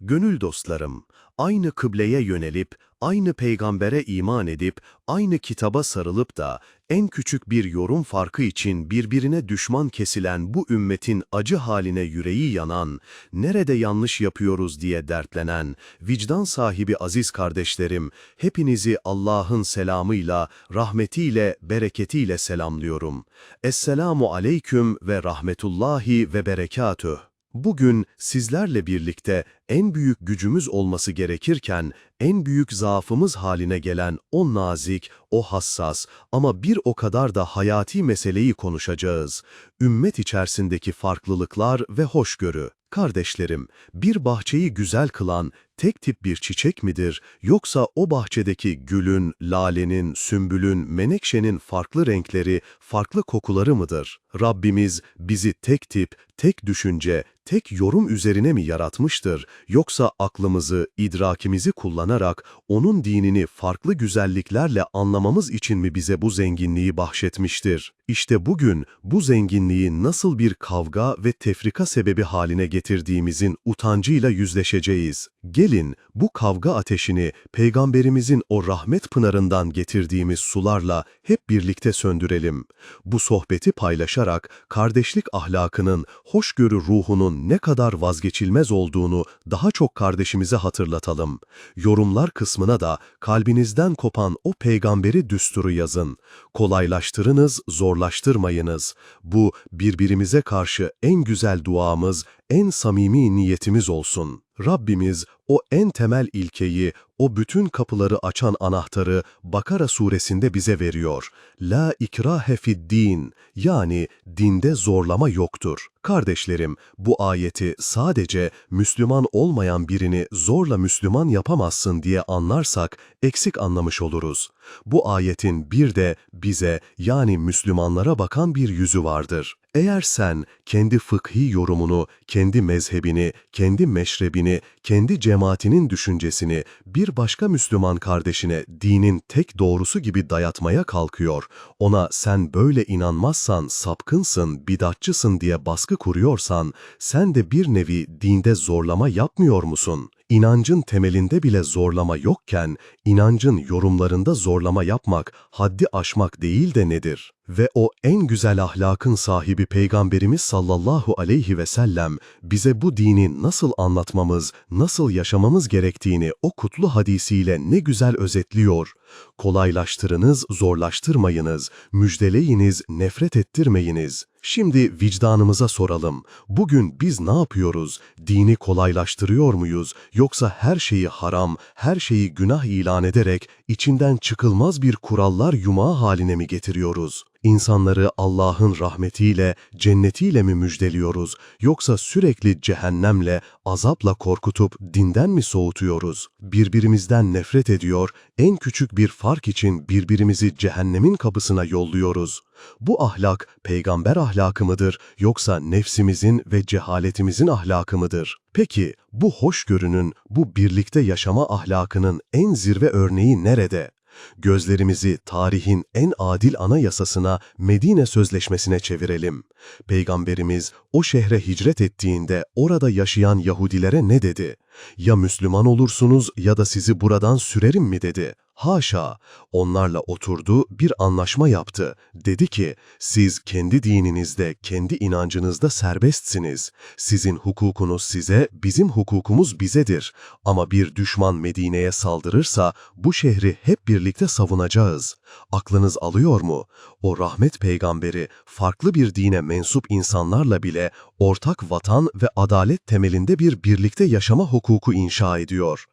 Gönül dostlarım, aynı kıbleye yönelip, aynı peygambere iman edip, aynı kitaba sarılıp da en küçük bir yorum farkı için birbirine düşman kesilen bu ümmetin acı haline yüreği yanan, nerede yanlış yapıyoruz diye dertlenen, vicdan sahibi aziz kardeşlerim, hepinizi Allah'ın selamıyla, rahmetiyle, bereketiyle selamlıyorum. Esselamu aleyküm ve rahmetullahi ve berekatüh. Bugün sizlerle birlikte en büyük gücümüz olması gerekirken en büyük zaafımız haline gelen o nazik, o hassas ama bir o kadar da hayati meseleyi konuşacağız. Ümmet içerisindeki farklılıklar ve hoşgörü. Kardeşlerim, bir bahçeyi güzel kılan tek tip bir çiçek midir yoksa o bahçedeki gülün, lalenin, sümbülün, menekşenin farklı renkleri, farklı kokuları mıdır? Rabbimiz bizi tek tip, tek düşünce, tek yorum üzerine mi yaratmıştır yoksa aklımızı, idrakimizi kullanarak onun dinini farklı güzelliklerle anlamamız için mi bize bu zenginliği bahşetmiştir? İşte bugün bu zenginliği nasıl bir kavga ve tefrika sebebi haline getirdiğimizin utancıyla yüzleşeceğiz. Gelin bu kavga ateşini Peygamberimizin o rahmet pınarından getirdiğimiz sularla hep birlikte söndürelim. Bu sohbeti paylaşarak kardeşlik ahlakının, hoşgörü ruhunun ne kadar vazgeçilmez olduğunu daha çok kardeşimize hatırlatalım. Yorumlar kısmına da kalbinizden kopan o peygamberi düsturu yazın. Kolaylaştırınız, zorlaştırmayınız. Bu birbirimize karşı en güzel duamız, en samimi niyetimiz olsun. Rabbimiz o en temel ilkeyi, o bütün kapıları açan anahtarı Bakara suresinde bize veriyor. La ikrahe din yani dinde zorlama yoktur. Kardeşlerim bu ayeti sadece Müslüman olmayan birini zorla Müslüman yapamazsın diye anlarsak eksik anlamış oluruz. Bu ayetin bir de bize yani Müslümanlara bakan bir yüzü vardır. Eğer sen kendi fıkhi yorumunu, kendi mezhebini, kendi meşrebini, kendi cemaatinin düşüncesini bir başka Müslüman kardeşine dinin tek doğrusu gibi dayatmaya kalkıyor, ona sen böyle inanmazsan sapkınsın, bidatçısın diye baskı kuruyorsan, sen de bir nevi dinde zorlama yapmıyor musun? İnancın temelinde bile zorlama yokken, inancın yorumlarında zorlama yapmak, haddi aşmak değil de nedir? Ve o en güzel ahlakın sahibi Peygamberimiz sallallahu aleyhi ve sellem bize bu dini nasıl anlatmamız, nasıl yaşamamız gerektiğini o kutlu hadisiyle ne güzel özetliyor. Kolaylaştırınız, zorlaştırmayınız, müjdeleyiniz, nefret ettirmeyiniz. Şimdi vicdanımıza soralım. Bugün biz ne yapıyoruz? Dini kolaylaştırıyor muyuz? Yoksa her şeyi haram, her şeyi günah ilan ederek içinden çıkılmaz bir kurallar yumağı haline mi getiriyoruz? İnsanları Allah'ın rahmetiyle, cennetiyle mi müjdeliyoruz yoksa sürekli cehennemle, azapla korkutup dinden mi soğutuyoruz? Birbirimizden nefret ediyor, en küçük bir fark için birbirimizi cehennemin kapısına yolluyoruz. Bu ahlak peygamber ahlakı mıdır yoksa nefsimizin ve cehaletimizin ahlakı mıdır? Peki bu hoşgörünün, bu birlikte yaşama ahlakının en zirve örneği nerede? Gözlerimizi tarihin en adil anayasasına Medine Sözleşmesi'ne çevirelim. Peygamberimiz o şehre hicret ettiğinde orada yaşayan Yahudilere ne dedi? Ya Müslüman olursunuz ya da sizi buradan sürerim mi dedi. Haşa, onlarla oturdu, bir anlaşma yaptı. Dedi ki, siz kendi dininizde, kendi inancınızda serbestsiniz. Sizin hukukunuz size, bizim hukukumuz bizedir. Ama bir düşman Medine'ye saldırırsa, bu şehri hep birlikte savunacağız. Aklınız alıyor mu? O rahmet peygamberi, farklı bir dine mensup insanlarla bile ortak vatan ve adalet temelinde bir birlikte yaşama hukuku inşa ediyor.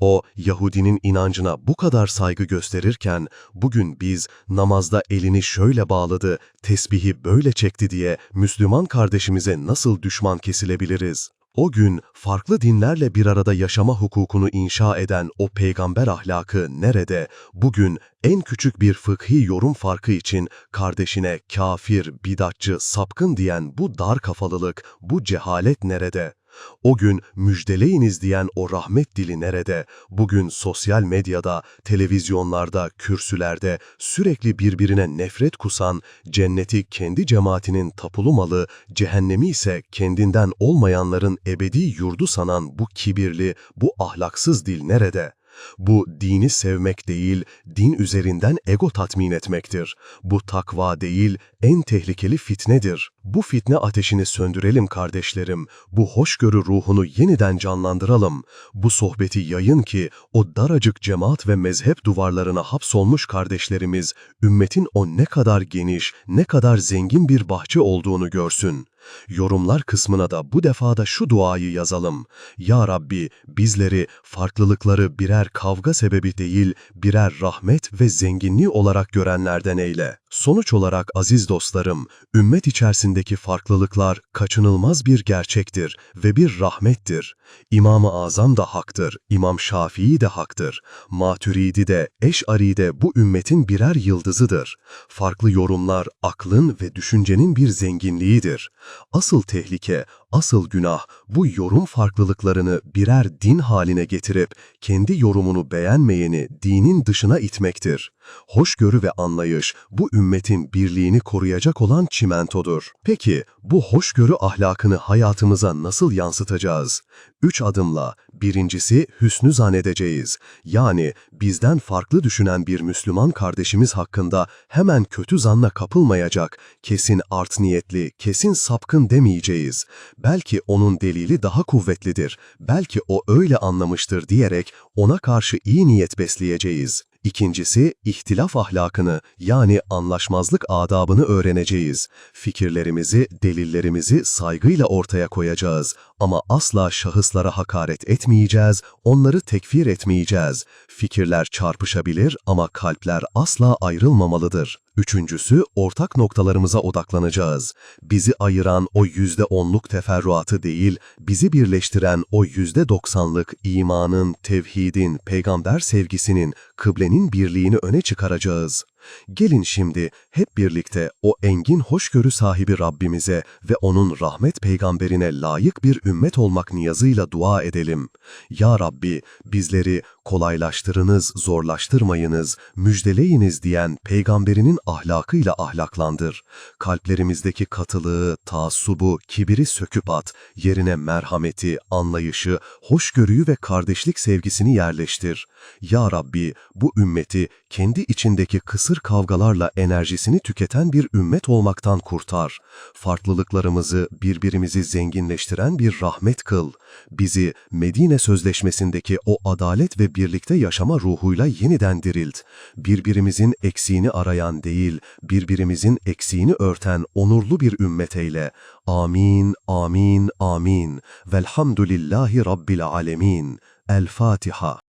O, Yahudinin inancına bu kadar saygı gösterirken, bugün biz namazda elini şöyle bağladı, tesbihi böyle çekti diye Müslüman kardeşimize nasıl düşman kesilebiliriz? O gün farklı dinlerle bir arada yaşama hukukunu inşa eden o peygamber ahlakı nerede? Bugün en küçük bir fıkhi yorum farkı için kardeşine kafir, bidatçı, sapkın diyen bu dar kafalılık, bu cehalet nerede? O gün müjdeleyiniz diyen o rahmet dili nerede? Bugün sosyal medyada, televizyonlarda, kürsülerde sürekli birbirine nefret kusan, cenneti kendi cemaatinin tapulu malı, cehennemi ise kendinden olmayanların ebedi yurdu sanan bu kibirli, bu ahlaksız dil nerede? Bu dini sevmek değil, din üzerinden ego tatmin etmektir. Bu takva değil, en tehlikeli fitnedir. Bu fitne ateşini söndürelim kardeşlerim. Bu hoşgörü ruhunu yeniden canlandıralım. Bu sohbeti yayın ki o daracık cemaat ve mezhep duvarlarına hapsolmuş kardeşlerimiz ümmetin o ne kadar geniş, ne kadar zengin bir bahçe olduğunu görsün. Yorumlar kısmına da bu defada şu duayı yazalım. Ya Rabbi bizleri farklılıkları birer kavga sebebi değil, birer rahmet ve zenginliği olarak görenlerden eyle. Sonuç olarak aziz dostlarım, ümmet içerisindeki farklılıklar kaçınılmaz bir gerçektir ve bir rahmettir. İmam-ı Azam da haktır, İmam Şafii de haktır. Maturidi de, Eş'ari de bu ümmetin birer yıldızıdır. Farklı yorumlar aklın ve düşüncenin bir zenginliğidir. Asıl tehlike, asıl günah bu yorum farklılıklarını birer din haline getirip kendi yorumunu beğenmeyeni dinin dışına itmektir. Hoşgörü ve anlayış bu ümmetin birliğini koruyacak olan çimentodur. Peki bu hoşgörü ahlakını hayatımıza nasıl yansıtacağız? Üç adımla birincisi hüsnü zannedeceğiz. Yani bizden farklı düşünen bir Müslüman kardeşimiz hakkında hemen kötü zanla kapılmayacak, kesin art niyetli, kesin sapkın demeyeceğiz. Belki onun delili daha kuvvetlidir, belki o öyle anlamıştır diyerek ona karşı iyi niyet besleyeceğiz. İkincisi, ihtilaf ahlakını yani anlaşmazlık adabını öğreneceğiz. Fikirlerimizi, delillerimizi saygıyla ortaya koyacağız ama asla şahıslara hakaret etmeyeceğiz, onları tekfir etmeyeceğiz. Fikirler çarpışabilir ama kalpler asla ayrılmamalıdır. Üçüncüsü, ortak noktalarımıza odaklanacağız. Bizi ayıran o yüzde onluk teferruatı değil, bizi birleştiren o yüzde doksanlık imanın, tevhidin, peygamber sevgisinin, kıblenin birliğini öne çıkaracağız. Gelin şimdi hep birlikte o engin hoşgörü sahibi Rabbimize ve onun rahmet peygamberine layık bir ümmet olmak niyazıyla dua edelim. Ya Rabbi bizleri kolaylaştırınız, zorlaştırmayınız, müjdeleyiniz diyen peygamberinin ahlakıyla ahlaklandır. Kalplerimizdeki katılığı, taassubu, kibiri söküp at, yerine merhameti, anlayışı, hoşgörüyü ve kardeşlik sevgisini yerleştir. Ya Rabbi bu ümmeti kendi içindeki kısır kavgalarla enerjisini tüketen bir ümmet olmaktan kurtar. Farklılıklarımızı, birbirimizi zenginleştiren bir rahmet kıl. Bizi Medine Sözleşmesi'ndeki o adalet ve birlikte yaşama ruhuyla yeniden dirilt. Birbirimizin eksiğini arayan değil, birbirimizin eksiğini örten onurlu bir ümmet eyle. Amin, amin, amin. Velhamdülillahi Rabbil alemin. El Fatiha.